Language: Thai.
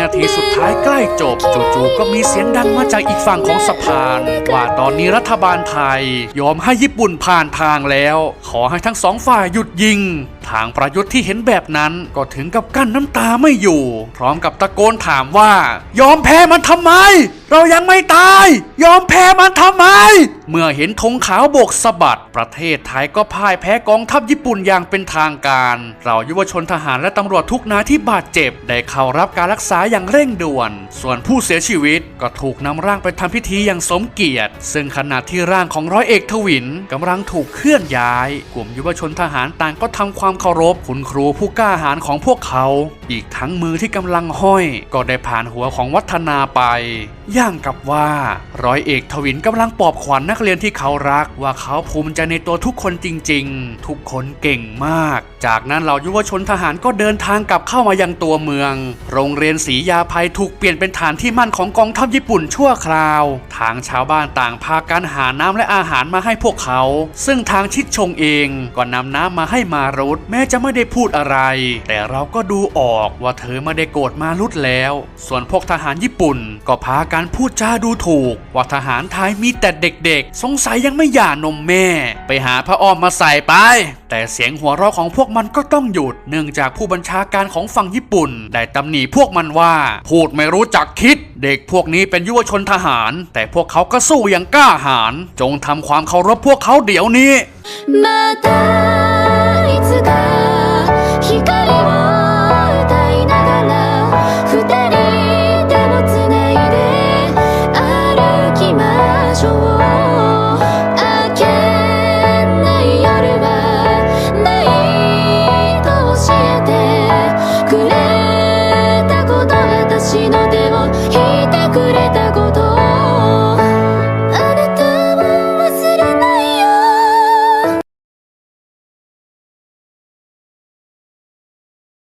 นาทีสุดท้ายใกล้จบ จู่ๆก็มีเสียงดังมาจากอีกฝั่งของสะพาน ว่าตอนนี้รัฐบาลไทย ยอมให้ญี่ปุ่นผ่านทางแล้ว ขอให้ทั้งสองฝ่ายหยุดยิง ทางประยุทธ์ที่เห็นแบบนั้นก็ถึงกับกั้นน้ำตาไม่อยู่ พร้อมกับตะโกนถามว่า ยอมแพ้มันทำไม เรายังไม่ตาย ยอมแพ้มันทำไม เมื่อเห็นธงขาวโบกสะบัด ประเทศไทยก็พ่ายแพ้กองทัพญี่ปุ่นอย่างเป็นทางการ เรายุวชนทหารและตำรวจทุกนายที่บาดเจ็บ ได้เข้ารับการรักษาอย่างเร่งด่วน ส่วนผู้เสียชีวิตก็ถูกนำร่างไปทำพิธีอย่างสมเกียรติ ซึ่งขณะที่ร่างของร้อยเอกทวินกำลังถูกเคลื่อนย้าย กลุ่มยุวชนทหารต่างก็ทำความเคารพคุณครูผู้กล้าหาญของพวกเขา อีกทั้งมือที่กำลังห้อย ก็ได้ผ่านหัวของวัฒนาไป ย่างกับว่า ร้อยเอกทวินกำลังปลอบขวัญนักเรียนที่เขารักว่าเขาภูมิใจในตัวทุกคนจริง ๆ ทุกคนเก่งมาก จากนั้นเหล่ายุวชนทหารก็เดินทางกลับเข้ามายังตัวเมือง โรงเรียนศรียาภัยถูกเปลี่ยนเป็นฐานที่มั่นของกองทัพญี่ปุ่นชั่วคราว ทางชาวบ้านต่างพากันหาน้ำและอาหารมาให้พวกเขา ซึ่งทางชิดชงเองก็นำน้ำมาให้มารุตแม้จะไม่ได้พูดอะไร แต่เราก็ดูออกว่าเธอไม่ได้โกรธมารุดแล้ว ส่วนพวกทหารญี่ปุ่น ก็พากันพูดจาดูถูก ว่าทหารไทยมีแต่เด็กๆ สงสัยยังไม่หย่านมแม่ ไปหาพระอ้อมมาใส่ไป แต่เสียงหัวเราะของพวกมันก็ต้องหยุด เนื่องจากผู้บัญชาการของฝั่งญี่ปุ่น ได้ตำหนิพวกมันว่า พูดไม่รู้จักคิด เด็กพวกนี้เป็นยุวชนทหาร แต่พวกเขาก็สู้อย่างกล้าหาญจงทำความเคารพพวกเขาเดี๋ยวนี้มาา